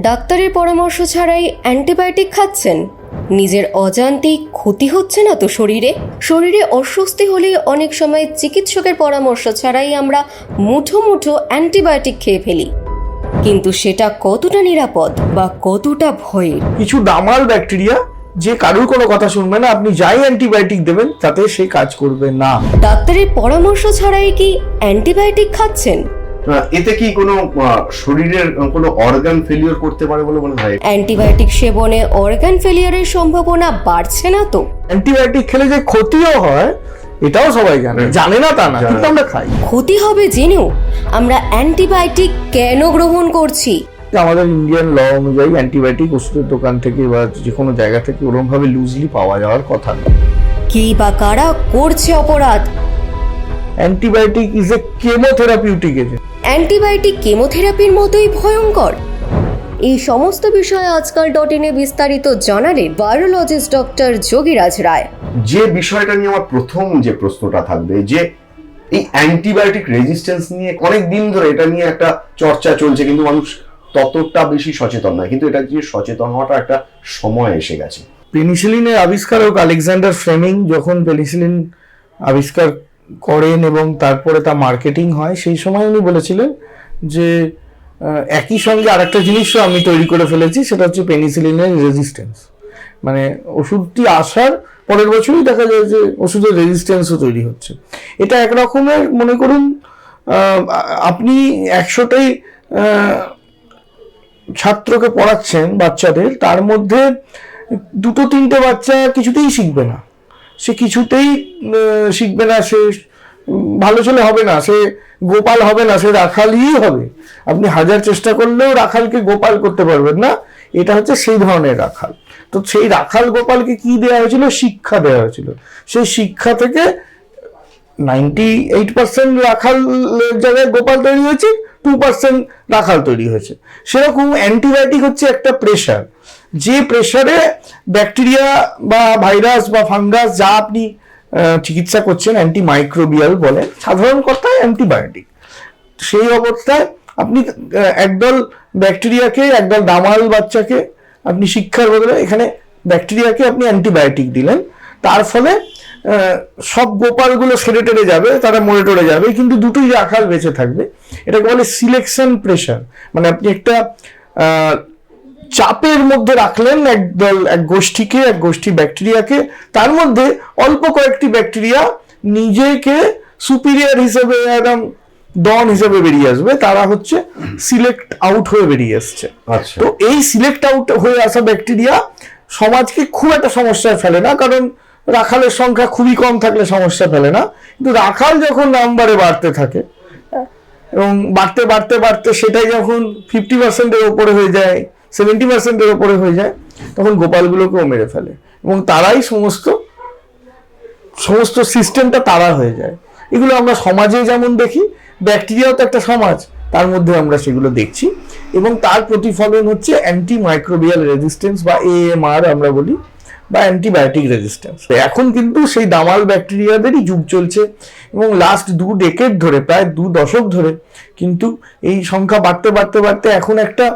ডাক্তারের পরামর্শ ছাড়াই অ্যান্টিবায়োটিক খাচ্ছেন। নিজের অজান্তেই ক্ষতি হচ্ছে না তো শরীরে? শরীরে অস্বস্তি হলে অনেক সময় চিকিৎসকের পরামর্শ ছাড়াই আমরা মুঠো মুঠো অ্যান্টিবায়োটিক খেয়ে ফেলি। কিন্তু সেটা কতটা নিরাপদ বা কতটা ভয়ের? কিছু ডামাল ব্যাকটেরিয়া যে কারুর কোনো কথা শুনবে না আপনি যাই অ্যান্টিবায়োটিক দেবেন তাতে সে কাজ করবে না। ডাক্তারের পরামর্শ ছাড়াই কি অ্যান্টিবায়োটিক খাচ্ছেন? এতে কি কোনো আহ, শরীরের কোনো অর্গান ফেলিওর করতে পারে বলে মনে হয়? অ্যান্টিবায়োটিক সেবনে অর্গান ফেলিয়ারের সম্ভাবনা বাড়ছে না তো? অ্যান্টিবায়োটিক খেলে যে ক্ষতিও হয় এটাও সবাই জানে। জানে না তা না কিন্তু আমরা খাই। ক্ষতি হবে জেনেও আমরা অ্যান্টিবায়োটিক কেন গ্রহণ করছি? আমাদের ইন্ডিয়ান ল অনুযায়ী অ্যান্টিবায়োটিক ওষুধের দোকান থেকে বা যে কোনো জায়গা থেকে ওরকম ভাবে লুজলি পাওয়া যাওয়ার কথা না। কি বা কারা করছে অপরাধ? Antibiotic is a chemotherapeutic agent antibiotic কেমোথেরাপির মতোই ভয়ঙ্কর। এই সমস্ত বিষয়ে আজকাল ডট ইনে বিস্তারিত জানালেন ভাইরোলজিস্ট ডক্টর যোগীরাজ রায়। যে বিষয়টা নিয়ে আমার প্রথম যে প্রশ্নটা থাকবে যে এই অ্যান্টিবায়োটিক রেজিস্ট্যান্স নিয়ে অনেক দিন ধরে এটা নিয়ে একটা চর্চা চলছে কিন্তু মানুষ ততটা বেশি সচেতন নয়। কিন্তু এটা যে সচেতন হওয়াটা একটা সময় এসে গেছে। পেনিসিলিনের আবিষ্কারক আলেকজান্ডার ফ্লেমিং যখন পেনিসিলিন আবিষ্কার করেন এবং তারপরে তা মার্কেটিং হয়, সেই সময় উনি বলেছিলেন যে একই সঙ্গে আরেকটা জিনিসও আমি তৈরি করে ফেলেছি, সেটা হচ্ছে পেনিসিলিনের রেজিস্ট্যান্স মানে ওষুধটি আসার পরের বছরই দেখা যায় যে ওষুধের রেজিস্ট্যান্সও তৈরি হচ্ছে। এটা এক রকমের, মনে করুন আপনি একশোটাই ছাত্রকে পড়াচ্ছেন বাচ্চাদের, তার মধ্যে দুটো তিনটে বাচ্চা কিছুতেই শিখবে না। সে কিছুতেই শিখবে না, সে ভালো ছেলে হবে না, সে গোপাল হবে না, সে রাখালই হবে। আপনি হাজার চেষ্টা করলেও রাখালকে গোপাল করতে পারবেন না। এটা হচ্ছে সেই ধরনের রাখাল। তো সেই রাখাল গোপালকে কি দেওয়া হয়েছিল? শিক্ষা দেওয়া হয়েছিল। সেই শিক্ষা থেকে নাইনটি এইট পার্সেন্ট রাখাল জায়গায় গোপাল তৈরি হয়েছে, টু পার্সেন্ট রাখাল তৈরি হয়েছে। সেরকম অ্যান্টিবায়োটিক হচ্ছে একটা প্রেশার। যে প্রেশারে ব্যাকটেরিয়া বা ভাইরাস বা ফাঙ্গাস যা আপনি চিকিৎসা করছেন অ্যান্টি মাইক্রোবিয়াল বলেন সাধারণ কথায় অ্যান্টিবায়োটিক সেই অবস্থায় আপনি একদল ব্যাকটেরিয়াকে একদল দামাল বাচ্চাকে আপনি শিক্ষার বদলে এখানে ব্যাকটেরিয়াকে আপনি অ্যান্টিবায়োটিক দিলেন। তার ফলে সব গোপালগুলো সেরে টেরে যাবে, তারা মরে টরে যাবে, কিন্তু দুটোই রাখাল বেঁচে থাকবে। এটাকে বলে সিলেকশন প্রেশার মানে আপনি একটা চাপের মধ্যে রাখলেন একদল এক গোষ্ঠীকে এক গোষ্ঠী ব্যাকটেরিয়াকে। তার মধ্যে অল্প কয়েকটি ব্যাকটেরিয়া নিজেকে সুপিরিয়ার হিসেবে একদম ডন হিসেবে বেরিয়ে আসবে। তারা হচ্ছে সিলেক্ট আউট হয়ে বেরিয়ে আসছে আচ্ছা। তো এই সিলেক্ট আউট হয়ে আসা ব্যাকটেরিয়া সমাজকে খুব একটা সমস্যায় ফেলে না কারণ রাখালের সংখ্যা খুবই কম থাকলে সমস্যা ফেলে না। কিন্তু রাখাল যখন নাম্বারে বাড়তে থাকে এবং বাড়তে বাড়তে বাড়তে সেটাই যখন ফিফটি পার্সেন্টের ওপরে হয়ে যায় সেভেন্টি পার্সেন্টের ওপরে হয়ে যায়, তখন গোপালগুলোকেও মেরে ফেলে। এবং তারাই সমস্ত সমস্ত সিস্টেমটা তারা হয়ে যায়। এগুলো আমরা সমাজে যেমন দেখি ব্যাকটেরিয়াও তো একটা সমাজ, তার মধ্যে আমরা সেগুলো দেখছি। এবং তার প্রতিফলন হচ্ছে অ্যান্টি মাইক্রোবিয়াল রেজিস্ট্যান্স বা এএমআর আমরা বলি, বা অ্যান্টিবায়োটিক রেজিস্ট্যান্স এখন কিন্তু সেই দামাল ব্যাকটেরিয়াদেরই যুগ চলছে। এবং লাস্ট দু ডেকেড ধরে, প্রায় দু দশক ধরে, কিন্তু এই সংখ্যা বাড়তে বাড়তে বাড়তে এখন একটা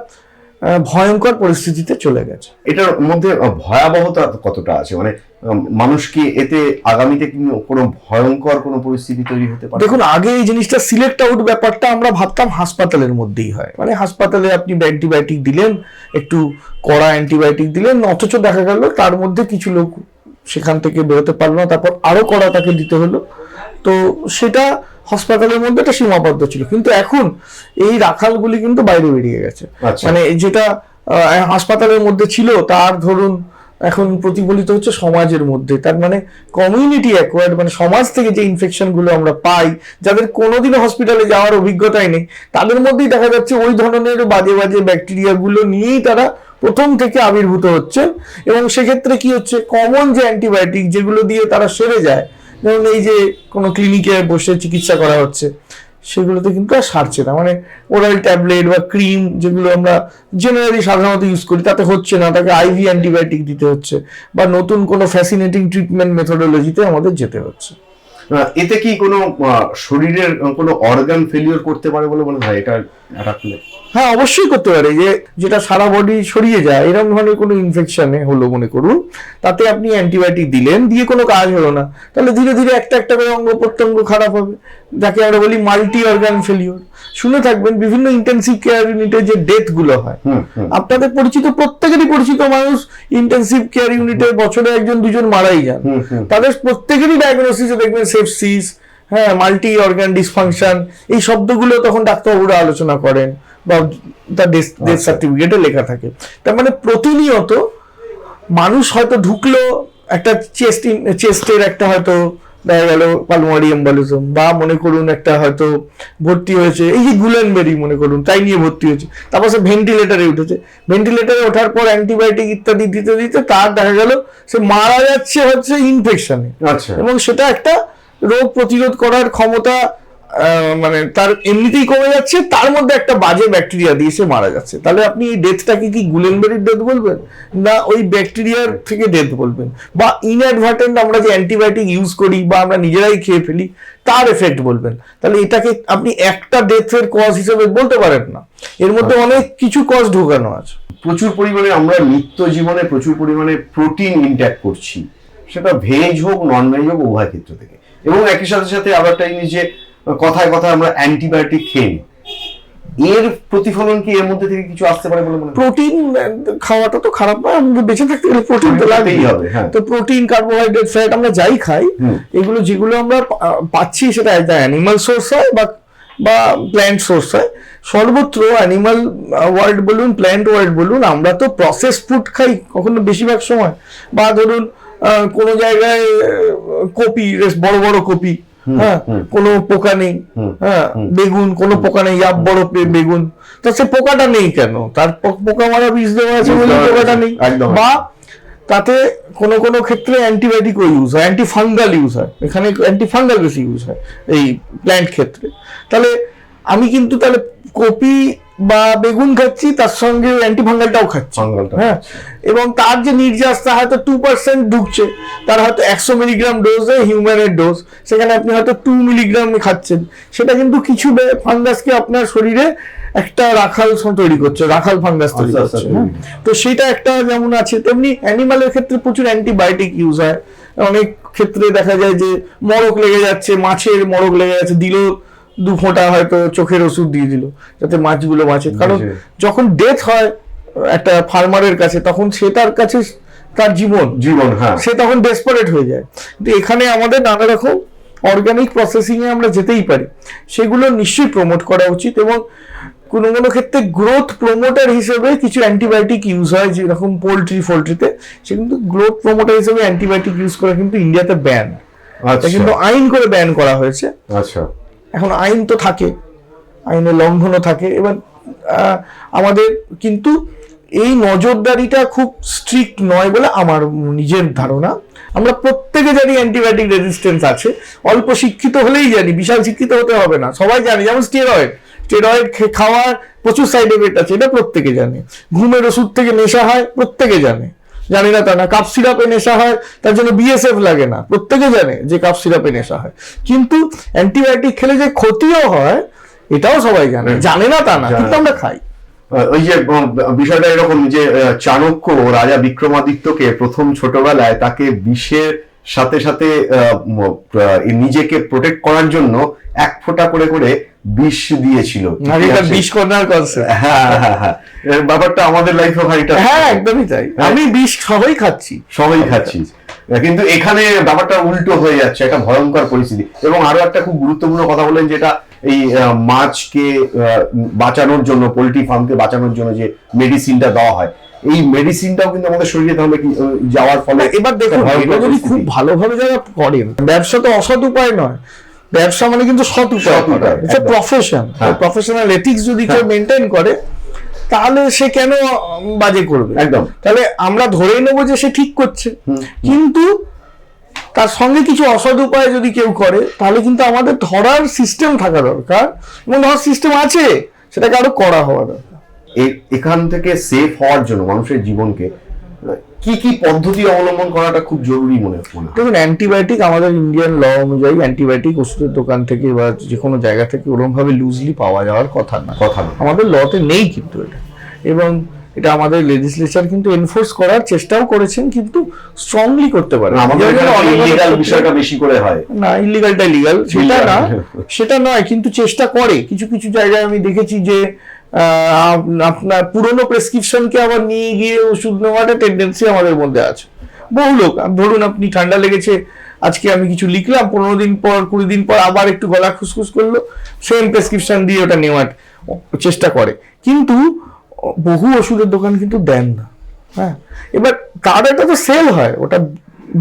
ভয়ঙ্কর পরিস্থিতিতে চলে গেছে। এটার মধ্যে ভয়াবহতা কতটা আছে? মানে মানুষ কি এতে আগামীতে কোনো ভয়ঙ্কর কোনো পরিস্থিতি তৈরি হতে পারে? দেখুন আগে এই জিনিসটা সিলেক্ট আউট ব্যাপারটা আমরা ভাবতাম হাসপাতালের মধ্যেই হয়। মানে হাসপাতালে আপনি অ্যান্টিবায়োটিক দিলেন একটু কড়া অ্যান্টিবায়োটিক দিলেন অথচ দেখা গেল তার মধ্যে কিছু লোক সেখান থেকে বেরোতে পারল না তারপর আরও কড়া তাকে দিতে হলো। তো সেটা হাসপাতালের মধ্যে একটা সীমাবদ্ধ ছিল। কিন্তু এখন এই রাখালগুলি কিন্তু বাইরে বেরিয়ে গেছে। আচ্ছা। মানে যেটা হাসপাতালের মধ্যে ছিল তার ধরুন এখন প্রতিফলিত হচ্ছে সমাজের মধ্যে। তার মানে কমিউনিটি অ্যাকোয়ার্ড মানে সমাজ থেকে যে ইনফেকশনগুলো আমরা পাই যাদের কোনোদিনও হসপিটালে যাওয়ার অভিজ্ঞতাই নেই তাদের মধ্যেই দেখা যাচ্ছে ওই ধরনের বাজে বাজে ব্যাকটেরিয়া গুলো নিয়েই তারা প্রথম থেকে আবির্ভূত হচ্ছে এবং সেক্ষেত্রে কি হচ্ছে? কমন যে অ্যান্টিবায়োটিক যেগুলো দিয়ে তারা সেরে যায় যেমন এই যে কোনো ক্লিনিকে বসে চিকিৎসা করা হচ্ছে, সেগুলোতে কিন্তু আর সারছে না। মানে ওরাল ট্যাবলেট বা ক্রিম যেগুলো আমরা জেনারেলি সাধারণত ইউজ করি, তাতে হচ্ছে না, তাকে আইভি অ্যান্টিবায়োটিক দিতে হচ্ছে বা নতুন কোনো ফ্যাসিনেটিং ট্রিটমেন্ট মেথোডোলজিতে আমাদের যেতে হচ্ছে। এতে কি কোনো শরীরের কোনো অর্গান ফেলিওর করতে পারে বলে মনে হয়? এটা এটা হ্যাঁ অবশ্যই করতে পারে। যে যেটা সারা বডি ছড়িয়ে যায় এরকম ধরনের কোনো ইনফেকশনে হলো মনে করুন। তাতে আপনি অ্যান্টিবায়োটিক দিলেন দিয়ে কোনো কাজ হলো না। তাহলে ধীরে ধীরে একটা একটা করে অঙ্গ প্রত্যঙ্গ খারাপ হবে। যাকে আমরা বলি মাল্টি অর্গান ফেলিওর শুনে থাকবেন বিভিন্ন ইন্টেন্সিভ কেয়ার ইউনিটে যে ডেথগুলো হয়। আপনাদের পরিচিত প্রত্যেকেরই পরিচিত মানুষ ইন্টেন্সিভ কেয়ার ইউনিটে বছরে একজন দুজন মারাই যান। তাদের প্রত্যেকেরই ডায়াগনোসিসে দেখবেন সেপসিস হ্যাঁ মাল্টি অর্গান ডিসফাংশন এই শব্দগুলো তখন ডাক্তারবাবুরা আলোচনা করেন। বা তার ডেথ সার্টিফিকেটে লেখা থাকে। তার মানে প্রতিনিয়ত মানুষ হয়তো ঢুকলো একটা চেস্ট চেস্টের একটা হয়তো দেখা গেল পালমারি এম্বলিজম বা মনে করুন একটা হয়তো ভর্তি হয়েছে এই যে গুলেনবেরি মনে করুন তাই নিয়ে ভর্তি হয়েছে। তারপর সে ভেন্টিলেটারে উঠেছে। ভেন্টিলেটারে ওঠার পর অ্যান্টিবায়োটিক ইত্যাদি দিতে দিতে তার দেখা গেল সে মারা যাচ্ছে হচ্ছে ইনফেকশনে আচ্ছা। এবং সেটা একটা রোগ প্রতিরোধ করার ক্ষমতা মানে তার এমনিতেই কমে যাচ্ছে তার মধ্যে একটা বাজে ব্যাকটেরিয়া দিয়ে সে মারা যাচ্ছে। তাহলে আপনি এই ডেথটাকে কি গুলেনবেরির ডেথ বলবেন? না ওই ব্যাকটেরিয়ার থেকে ডেথ বলবেন? বা ইনঅ্যাডভার্টেন্ট আমরা যে অ্যান্টিবায়োটিক ইউজ করি বা আমরা নিজেরাই খেয়ে ফেলি তার এফেক্ট বলবেন। তাহলে এটাকে আপনি একটা ডেথের কজ হিসেবে বলতে পারেন না। এর মধ্যে অনেক কিছু কজ ঢোকানো আছে। প্রচুর পরিমাণে আমরা নিত্য জীবনে প্রচুর পরিমাণে প্রোটিন ইনট্যাক করছি। সেটা ভেজ হোক নন ভেজ হোক উভয় ক্ষেত্র থেকে। এবং একই সাথে সাথে আবার একটা জিনিস যে কথায় কথায় আমরা অ্যান্টিবায়োটিক খেয়ে এর প্রতিফলন কি এর মধ্যে থেকে কিছু আসতে পারে বলে মনে প্রোটিন খাওয়াটা তো খারাপ নয় আমাদের বেঁচে থাকতে গেলে প্রোটিন তো লাগবেই হবে, হ্যাঁ। তো প্রোটিন কার্বোহাইড্রেট ফ্যাট আমরা যাই খাই এগুলো যেগুলো আমরা পাচ্ছি সেটা একটা অ্যানিমাল সোর্স হয় বা বা প্ল্যান্ট সোর্স হয়। সর্বত্র অ্যানিমাল ওয়ার্ল্ড বলুন প্ল্যান্ট ওয়ার্ল্ড বলুন আমরা তো প্রসেস ফুড খাই কখনো বেশিরভাগ সময়। বা ধরুন কোনো জায়গায় কপি বেশ বড় বড় কপি হ্যাঁ কোনো পোকা নেই হ্যাঁ বেগুন কোনো পোকা নেই বড় বেগুন। তা সে পোকাটা নেই কেন? তার পোকা মারা বিষ দেওয়া আছে বলে পোকাটা নেই। একদম। বা তাতে কোনো কোনো ক্ষেত্রে অ্যান্টিবায়োটিকও ইউজ হয় অ্যান্টিফাঙ্গাল ইউজ হয়। এখানে অ্যান্টিফাঙ্গাল বেশি ইউজ হয় এই প্ল্যান্ট ক্ষেত্রে। তাহলে আমি কিন্তু তাহলে কপি বা বেগুন খাচ্ছি তার সঙ্গে অ্যান্টি ফাঙ্গালটাও খাচ্ছি হ্যাঁ? এবং তার যে নির্যাস তা হয়তো টু পার্সেন্ট ঢুকছে। তার হয়তো একশো মিলিগ্রাম ডোজে হিউম্যানের ডোজ সেখানে আপনি হয়তো টু মিলিগ্রাম খাচ্ছেন। সেটা কিন্তু কিছু ফাঙ্গাসকে আপনার শরীরে একটা রাখাল তৈরি করছে রাখাল ফাঙ্গাস তৈরি আচ্ছা, আচ্ছা, করছে হ্যাঁ। তো সেটা একটা যেমন আছে তেমনি অ্যানিমালের ক্ষেত্রে প্রচুর অ্যান্টিবায়োটিক ইউজ হয়। অনেক ক্ষেত্রে দেখা যায় যে মরক লেগে যাচ্ছে মাছের মরক লেগে যাচ্ছে দিল দু ফোঁটা হয়তো চোখের ওষুধ দিয়ে দিল যাতে মাছগুলো বাঁচে। কারণ যখন ডেথ হয় একটা ফার্মারের কাছে তখন সে তার কাছে তার জীবন। জীবন হ্যাঁ। সে তখন ডেসপারেট হয়ে যায়। কিন্তু এখানে আমাদের নানা রকম অর্গানিক প্রসেসিং এ আমরা যেতেই পারি। সেগুলো নিশ্চয়ই প্রমোট করা উচিত এবং কোনো কোনো ক্ষেত্রে গ্রোথ প্রমোটার হিসেবে কিছু অ্যান্টিবায়োটিক ইউজ হয় যেরকম পোলট্রি ফোলট্রিতে সে কিন্তু গ্রোথ প্রমোটার হিসেবে অ্যান্টিবায়োটিক ইউজ করা কিন্তু ইন্ডিয়াতে ব্যান আচ্ছা। কিন্তু আইন করে ব্যান করা হয়েছে। আচ্ছা। এখন আইন তো থাকে, আইনের লঙ্ঘনও থাকে, এবার আমাদের কিন্তু এই নজরদারিটা খুব স্ট্রিক্ট নয় বলে আমার নিজের ধারণা। আমরা প্রত্যেকে জানি অ্যান্টিবায়োটিক রেজিস্ট্যান্স আছে, অল্প শিক্ষিত হলেই জানি, বিশাল শিক্ষিত হতে হবে না, সবাই জানে, যেমন স্টেরয়েড স্টেরয়েড খাওয়ার প্রচুর সাইড এফেক্ট আছে, এটা প্রত্যেকে জানে। ঘুমের ওষুধ থেকে নেশা হয়, প্রত্যেকে জানে। জানি না তা না কাপ সিরাপে নেশা হয় তার জন্য বিএসএফ লাগে না প্রত্যেকে জানে যে কাপ সিরাপে নেশা হয়। কিন্তু অ্যান্টিবায়োটিক খেলে যে ক্ষতিও হয় এটাও সবাই জানে জানে না তা না কিন্তু আমরা খাই। ওই যে বিষয়টা এরকম যে চাণক্য রাজা বিক্রমাদিত্যকে প্রথম ছোটবেলায় তাকে বিষের সাথে সাথে আহ, নিজেকে প্রোটেক্ট করার জন্য এক ফোঁটা করে করে বিষ দিয়েছিল। বিষ কর্নার কনসেপ্ট হ্যাঁ হ্যাঁ হ্যাঁ। ব্যাপারটা আমাদের লাইফে ভাইটা হ্যাঁ একদমই তাই। আমি বিষ সবাই খাচ্ছি। সবাই খাচ্ছি। কিন্তু এখানে ব্যাপারটা উল্টো হয়ে যাচ্ছে একটা ভয়ঙ্কর পরিস্থিতি। এবং আরও একটা খুব গুরুত্বপূর্ণ কথা বলেন যেটা এই মাছকে বাঁচানোর জন্য পোল্ট্রি ফার্মকে বাঁচানোর জন্য যে মেডিসিনটা দেওয়া হয় এই মেডিসিনটাও কিন্তু আমাদের শরীরে তাহলে যাওয়ার ফলে এবার দেখুন এটা যদি খুব। ভালোভাবে যারা করেন ব্যবসা তো অসৎ উপায় নয়। ব্যবসা মানে কিন্তু সৎ উপায়। এটা প্রফেশন হ্যাঁ। প্রফেশনাল এথিক্স যদি কেউ হ্যাঁ। মেনটেন করে তাহলে সে কেন বাজে করবে? একদম। তাহলে আমরা ধরেই নেব যে সে ঠিক করছে। কিন্তু তার সঙ্গে কিছু অসৎ উপায় যদি কেউ করে তাহলে কিন্তু আমাদের ধরার সিস্টেম থাকা দরকার। এবং ধরার সিস্টেম আছে সেটাকে আরও করা হওয়া দরকার। এখান থেকে সেফ হওয়ার জন্য মানুষের জীবনকে কি কি পদ্ধতি অবলম্বন করাটা খুব জরুরি মনে মনে হয়? দেখুন অ্যান্টিবায়োটিক আমাদের ইন্ডিয়ান ল অনুযায়ী অ্যান্টিবায়োটিক ওষুধের দোকান থেকে বা যে কোনো জায়গা থেকে ওরকম ভাবে লুজলি পাওয়া যাওয়ার কথা না। কথা না। আমাদের লতে নেই কিন্তু এটা। এবং এটা আমাদের লেজিসলেচার কিন্তু এনফোর্স করার চেষ্টাও করেছেন কিন্তু স্ট্রংলি করতে পারে আমাদের ইলিগাল বিষয়টা বেশি করে হয়। না ইলিগালটা লিগাল সেটা না সেটা নয় কিন্তু চেষ্টা করে। কিছু কিছু জায়গায় আমি দেখেছি যে আপনার পুরনো প্রেসক্রিপশনকে আবার নিয়ে গিয়ে ওষুধ নেওয়াটা টেন্ডেন্সি আমাদের মধ্যে আছে। বহু লোক ধরুন আপনি ঠান্ডা লেগেছে, আজকে আমি কিছু লিখলাম, পনেরো দিন পর, কুড়ি দিন পর আবার একটু গলা খুসখুস করল সেম প্রেসক্রিপশন দিয়ে ওটা নেওয়ার চেষ্টা করে। কিন্তু, বহু ওষুধের দোকান কিন্তু দেন না। হ্যাঁ এবার তার এটা তো সেল হয়, ওটা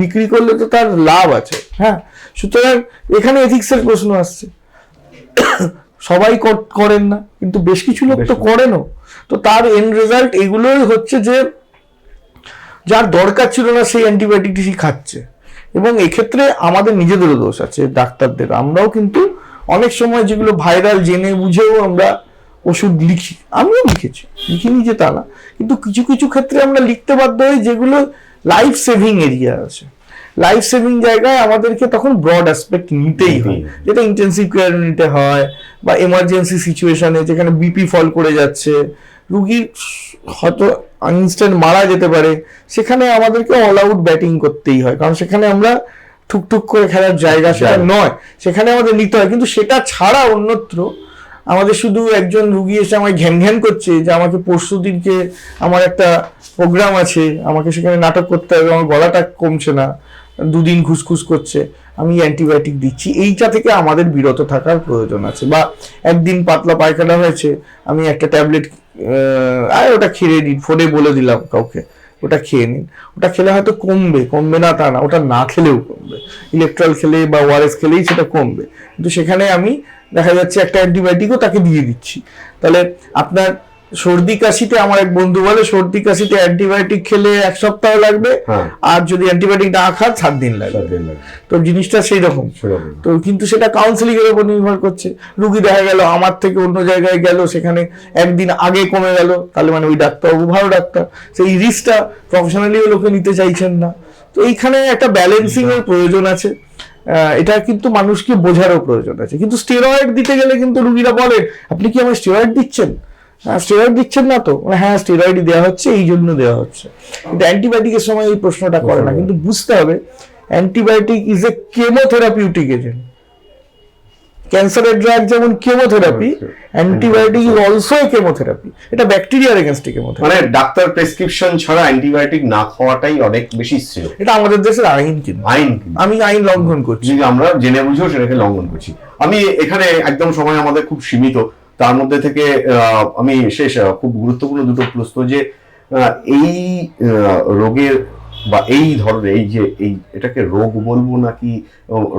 বিক্রি করলে তো তার লাভ আছে। হ্যাঁ সুতরাং এখানে এথিক্সের প্রশ্ন আসছে। সবাই করেন না কিন্তু বেশ কিছু লোক তো করেনও। তো তার এন্ড রেজাল্ট এগুলোই হচ্ছে যে যার দরকার ছিল না সেই অ্যান্টিবায়োটিকটি সে খাচ্ছে। এবং এক্ষেত্রে আমাদের নিজেদেরও দোষ আছে ডাক্তারদের। আমরাও কিন্তু অনেক সময় যেগুলো ভাইরাল জেনে বুঝেও আমরা ওষুধ লিখি। আমিও লিখেছি লিখিনি যে তা না। কিন্তু কিছু কিছু ক্ষেত্রে আমরা লিখতে বাধ্য হই যেগুলো লাইফ সেভিং এরিয়া আছে। লাইফ সেভিং জায়গায় আমাদেরকে তখন ব্রড অ্যাসপেক্ট নিতেই হয়। যেটা ইন্টেন্সিভ কেয়ার ইউনিটে হয় বা এমার্জেন্সি সিচুয়েশনে যেখানে বিপি ফল করে যাচ্ছে রুগী হয়তো ইনস্ট্যান্ট মারা যেতে পারে সেখানে আমাদেরকে অল আউট ব্যাটিং করতেই হয়। কারণ সেখানে আমরা ঠুকঠুক করে খেলার জায়গা সেটা। নয় সেখানে আমাদের নিতে হয়। কিন্তু সেটা ছাড়া অন্যত্র আমাদের শুধু একজন রুগী এসে আমায় ঘ্যান ঘ্যান করছে যে আমাকে পরশু দিনকে আমার একটা প্রোগ্রাম আছে আমাকে সেখানে নাটক করতে হবে আমার গলাটা কমছে না। দুদিন ঘুসঘুস করছে, আমি অ্যান্টিবায়োটিক দিচ্ছি। এইটা থেকে আমাদের বিরত থাকার প্রয়োজন আছে। বা একদিন পাতলা পায়খানা হয়েছে, আমি একটা ট্যাবলেট আয় ওটা খেয়ে নিন, ফোনে বলে দিলাম কাউকে, ওটা খেয়ে নিন। ওটা খেলে হয়তো কমবে কমবে না তা না, ওটা না খেলেও কমবে। ইলেকট্রল খেলে বা ওআরএস খেলেই সেটা কমবে। কিন্তু সেখানে আমি দেখা যাচ্ছে একটা অ্যান্টিবায়োটিকও তাকে দিয়ে দিচ্ছি। তাহলে আপনার সর্দি কাশিতে আমার এক বন্ধু বলে সর্দি কাশিতে অ্যান্টিবায়োটিক খেলে এক সপ্তাহ লাগবে হ্যাঁ। আর যদি অ্যান্টিবায়োটিক না খান সাত দিন লাগবে। লাগে। তো জিনিসটা সেই রকম তো কিন্তু সেটা কাউন্সিলিং এর উপর নির্ভর করছে। রুগী দেখা গেল আমার থেকে অন্য জায়গায় গেল সেখানে একদিন আগে কমে গেল তাহলে মানে ওই ডাক্তারবাবু ভালো ডাক্তার। সেই রিস্কটা প্রফেশনালিও লোকে নিতে চাইছেন না। তো এইখানে একটা ব্যালেন্সিং এর প্রয়োজন আছে। আহ, এটা কিন্তু মানুষকে বোঝারও প্রয়োজন আছে। কিন্তু স্টেরয়েড দিতে গেলে কিন্তু রুগীরা বলে আপনি কি আমার স্টেরয়েড দিচ্ছেন? স্টেরয়েড দিচ্ছেন না তো? হ্যাঁ স্টেরয়েড দেওয়া হচ্ছে এই জন্য দেওয়া হচ্ছে। কিন্তু অ্যান্টিবায়োটিকের সময় এই প্রশ্নটা করে না। কিন্তু বুঝতে হবে antibiotic is a chemotherapeutic agent ক্যান্সারের ড্রাগ যেমন chemotherapy antibiotic is also chemotherapy এটা ব্যাকটেরিয়ার এগেনস্টে কেমোথেরাপি মানে ডাক্তার প্রেসক্রিপশন ছাড়া অ্যান্টিবায়োটিক না খাওয়াটাই অনেক বেশি শ্রেয়। এটা আমাদের দেশের আইন কিন্তু। আইন আমি আইন লঙ্ঘন করছি। আমরা জেনে বুঝেও সেটাকে লঙ্ঘন করছি। আমি এখানে একদম সময় আমাদের খুব সীমিত। তার মধ্যে থেকে আমি শেষ খুব গুরুত্বপূর্ণ দুটো প্রশ্ন যে এই রোগের বা এই ধরনের এই যে এই এটাকে রোগ বলব নাকি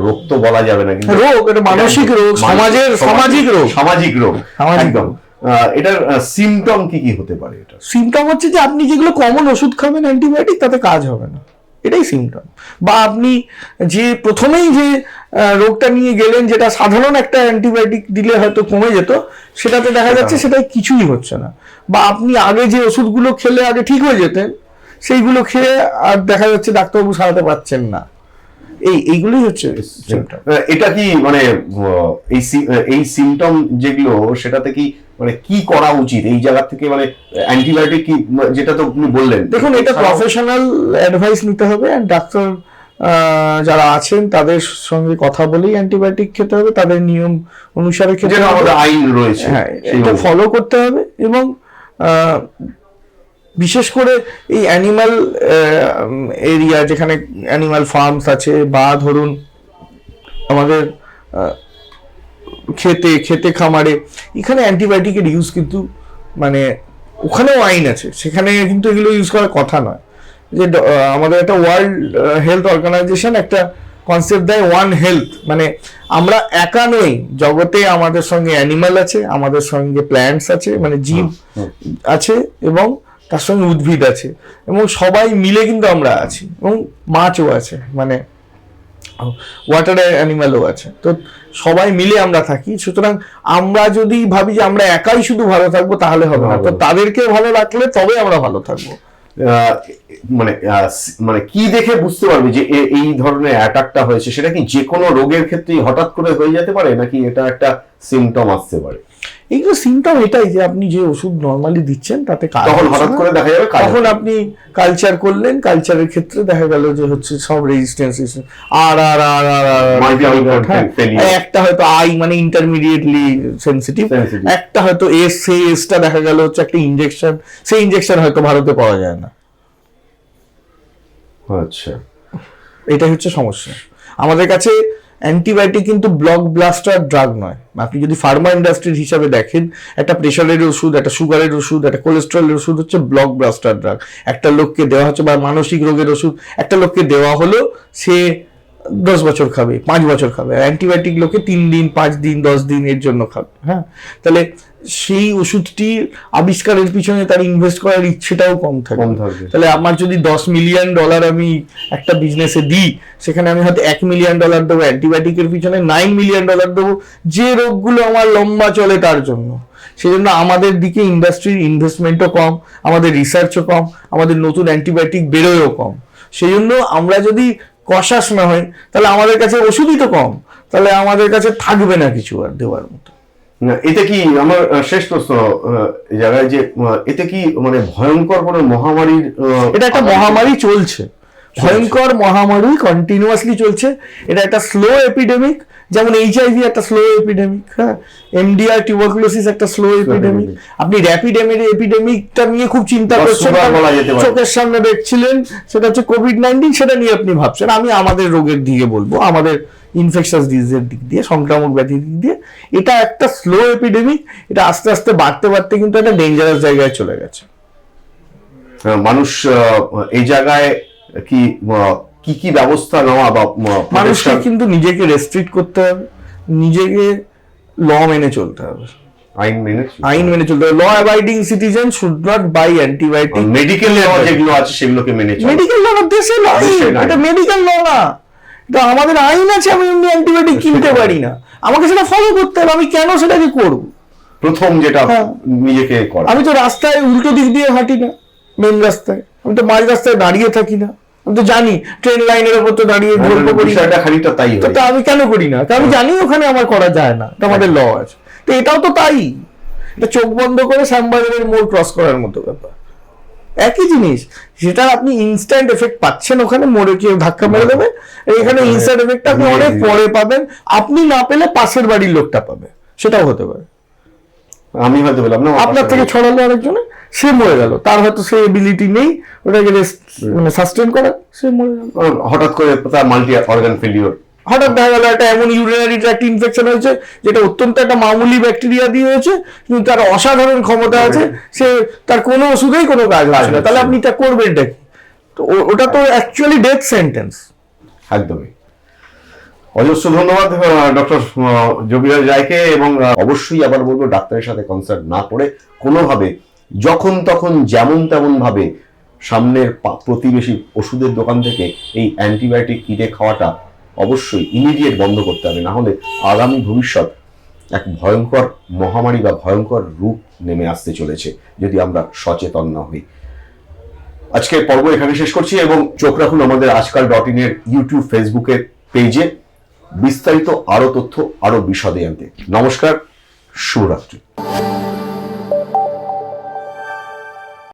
রোগ তো বলা যাবে না কিন্তু রোগ এটা মানসিক রোগ সমাজের সামাজিক রোগ। সামাজিক রোগ সামাজিক একদম। এটার সিমটম কি কি হতে পারে এটা? সিমটম হচ্ছে যে আপনি যেগুলো কমন ওষুধ খাবেন অ্যান্টিবায়োটিক তাতে কাজ হবে না। এটাই সিমটম বা আপনি যে প্রথমেই যে রোগটা নিয়ে গেলেন যেটা সাধারণ একটা অ্যান্টিবায়োটিক দিলে হয়তো কমে যেত সেটাতে দেখা যাচ্ছে সেটাই কিছুই হচ্ছে না। বা আপনি আগে যে ওষুধগুলো খেলে আগে ঠিক হয়ে যেতেন সেইগুলো খেয়ে আর দেখা যাচ্ছে ডাক্তারবাবু সারাতে পারছেন না। এই এইগুলোই হচ্ছে। এটা কি মানে এই এই সিমটম যেগুলো সেটাতে কি মানে কি করা উচিত? এই জায়গা থেকে মানে অ্যান্টিবায়োটিক কি যেটা তো আপনি বললেন। দেখুন এটা প্রফেশনাল অ্যাডভাইস নিতে হবে and ডাক্তার যারা আছেন তাদের সঙ্গে কথা বলেই অ্যান্টিবায়োটিক খেতে হবে তাদের নিয়ম অনুসারে খেতে হবে। আমাদের আইন রয়েছে হ্যাঁ এটা ফলো করতে হবে এবং বিশেষ করে এই অ্যানিমাল এরিয়া যেখানে অ্যানিমাল ফার্মস আছে বা ধরুন আমাদের খেতে খেতে খামারে। এখানে অ্যান্টিবায়োটিকের ইউজ কিন্তু মানে ওখানেও আইন আছে। সেখানে কিন্তু এগুলো ইউজ করার কথা নয়। যে আমাদের একটা ওয়ার্ল্ড হেলথ অর্গানাইজেশন একটা কনসেপ্ট দেয় ওয়ান হেলথ মানে আমরা একা নই জগতে আমাদের সঙ্গে অ্যানিমাল আছে আমাদের সঙ্গে প্ল্যান্টস আছে মানে জীব আছে এবং তার সঙ্গে উদ্ভিদ আছে। এবং সবাই মিলে কিন্তু আমরা আছি এবং মাছও আছে। মানে ওয়াটার অ্যানিম্যালও আছে। তো সবাই মিলে আমরা থাকি। সুতরাং আমরা যদি ভাবি যে আমরা একাই শুধু ভালো থাকব তাহলে হবে না। তো তাদেরকে ভালো রাখলে তবে আমরা ভালো থাকব। আহ, মানে মানে কি দেখে বুঝতে পারবে যে এই ধরনের অ্যাটাকটা হয়েছে? সেটা কি যে কোনো রোগের ক্ষেত্রেই হঠাৎ করে হয়ে যেতে পারে? নাকি এটা একটা সিমটম আসতে পারে? এইগুলো সিমটম এটাই যে আপনি যে ওষুধ নর্মালি দিচ্ছেন তাতে তখন হঠাৎ করে দেখা যাবে তখন আপনি কালচার করলেন কালচারের ক্ষেত্রে দেখা গেল যে হচ্ছে সব রেজিস্ট্যান্স আর আর আর আর হ্যাঁ। একটা হয়তো আই মানে ইন্টারমিডিয়েটলি সেন্সিটিভ একটা হয়তো এস সেই এসটা দেখা গেল হচ্ছে একটা ইনজেকশন সেই ইনজেকশন হয়তো ভারতে পাওয়া যায় না। আচ্ছা। এটাই হচ্ছে সমস্যা। আমাদের কাছে অ্যান্টিবায়োটিক কিন্তু ব্লক ব্লাস্টার ড্রাগ নয়। আপনি যদি ফার্মা ইন্ডাস্ট্রির হিসাবে দেখেন, একটা প্রেশারের ওষুধ, একটা সুগারের ওষুধ, একটা কোলেস্ট্রলের ওষুধ হচ্ছে ব্লক ব্লাস্টার ড্রাগ একটা লোককে দেওয়া হচ্ছে বা মানসিক রোগের ওষুধ, একটা লোককে দেওয়া হলো, সে দশ বছর খাবে পাঁচ বছর খাবে অ্যান্টিবায়োটিক লোকে তিন দিন পাঁচ দিন দশ দিন এর জন্য খাবে হ্যাঁ? তাহলে সেই ওষুধটি আবিষ্কারের পিছনে তার ইনভেস্ট করার ইচ্ছেটাও কম থাকে তাহলে আমার যদি দশ মিলিয়ন ডলার আমি একটা বিজনেসে দিই সেখানে আমি হয়তো এক মিলিয়ন ডলার দেবো অ্যান্টিবায়োটিকের পিছনে নাইন মিলিয়ন ডলার দেবো যে রোগগুলো আমার লম্বা চলে তার জন্য। সেই জন্য আমাদের দিকে ইন্ডাস্ট্রির ইনভেস্টমেন্টও কম আমাদের রিসার্চও কম আমাদের নতুন অ্যান্টিবায়োটিক বেরোয়ও কম। সেই জন্য আমরা যদি কষাস না হয় তাহলে আমাদের কাছে ওষুধই তো কম তাহলে আমাদের কাছে থাকবে না কিছু আর দেওয়ার মতো। না, এতে কি আমার শেষ প্রশ্ন জায়গায় যে এতে কি মানে ভয়ঙ্কর কোনো মহামারীর এটা একটা মহামারী চলছে। ভয়ঙ্কর মহামারী কন্টিনিউয়াসলি চলছে। এটা একটা স্লো এপিডেমিক যেমন এইচআইভি একটা স্লো এপিডেমিক হ্যাঁ? এমডিআর টিউবারকুলোসিস একটা স্লো এপিডেমিক আপনি র্যাপিড এপিডেমিকটা নিয়ে খুব চিন্তা করছেন। চোখের সামনে দেখছিলেন সেটা হচ্ছে কোভিড নাইন্টিন সেটা নিয়ে আপনি ভাবছেন। আমি আমাদের রোগের দিকে বলব আমাদের ইনফেকশাস ডিজিজের দিক দিয়ে সংক্রামক ব্যাধির দিক দিয়ে। এটা একটা স্লো এপিডেমিক এটা আস্তে আস্তে বাড়তে বাড়তে কিন্তু একটা ডেঞ্জারাস জায়গায় চলে গেছে। আহ, মানুষ আহ, এই জায়গায় কি কি কি ব্যবস্থা নেওয়া বা মানুষকে কিন্তু নিজেকে রেস্ট্রিক্ট করতে হবে নিজেকে ল মেনে চলতে হবে। আইন মেনে আইন মেনে চলতে হবে। Law abiding citizen should not buy antibiotic medical যেগুলো আছে সেগুলোকে মেনে চলে মেডিকেল ল দেশে নাই। এটা মেডিকেল ল না। এটা আমাদের আইন আছে আমি এমনি অ্যান্টিবায়োটিক কিনতে পারি না। আমাকে সেটা ফলো করতে হবে আমি কেন সেটাকে করব? প্রথম যেটা হ্যাঁ। নিজেকে করা। আমি তো রাস্তায় উল্টো দিক দিয়ে হাঁটি না মেন রাস্তায়। আমি তো মাঝ রাস্তায় দাঁড়িয়ে থাকি না। আমি তো জানি ট্রেন লাইনের ওপর তো দাঁড়িয়ে গল্প করি। খানিকটা তাই তো তা আমি কেন করি না? আমি জানি ওখানে আমার করা যায় না এটা আমাদের ল আছে। তো এটাও তো তাই। এটা চোখ বন্ধ করে শ্যামবাজারের মোড় ক্রস করার মতো ব্যাপার। একই জিনিস যেটা আপনি ইনস্ট্যান্ট এফেক্ট পাচ্ছেন ওখানে মোড়ে কেউ ধাক্কা মেরে দেবে। এখানে ইনস্ট্যান্ট এফেক্টটা আপনি অনেক পরে পাবেন। আপনি না পেলে পাশের বাড়ির লোকটা পাবে। সেটাও হতে পারে। আমি হয়তো বললাম না আপনার থেকে ছড়ালো আরেকজনে? সে মরে গেল। তার হয়তো সেই এবিলিটি নেই ওটাকে মানে সাস্টেন করা সে মরে গেল। হঠাৎ করে তার মাল্টি অর্গান ফেলিওর হঠাৎ দেখা গেল একটা এমন ইউরিনারি ট্র্যাক্ট ইনফেকশন হয়েছে যেটা অত্যন্ত একটা মামুলি ব্যাকটেরিয়া দিয়ে হয়েছে কিন্তু তার অসাধারণ ক্ষমতা আছে সে তার কোনো ওষুধেই কোনো কাজ হচ্ছে না। তাহলে আপনি তা করবেনটা কি? তো ওটা তো অ্যাকচুয়ালি ডেথ সেন্টেন্স একদমই। অজস্র ধন্যবাদ ডক্টর যোগীরাজ রায়কে এবং অবশ্যই আবার বলব ডাক্তারের সাথে কনসার্ট না করে কোনোভাবে যখন তখন যেমন তেমন ভাবে সামনের প্রতিবেশী ওষুধের দোকান থেকে এই অ্যান্টিবায়োটিক কিনে খাওয়াটা অবশ্যই ইমিডিয়েট বন্ধ করতে হবে। না হলে আগামী ভবিষ্যৎ এক ভয়ঙ্কর মহামারী বা ভয়ঙ্কর রূপ নেমে আসতে চলেছে, যদি আমরা সচেতন না হই। আজকের পর্ব এখানে শেষ করছি এবং চোখ রাখুন আমাদের আজকাল ডট ইনের ইউটিউব ফেসবুকের পেজে। বিস্তারিত আরও তথ্য, আরও বিশদে আনতে। নমস্কার, শুভরাত্রি।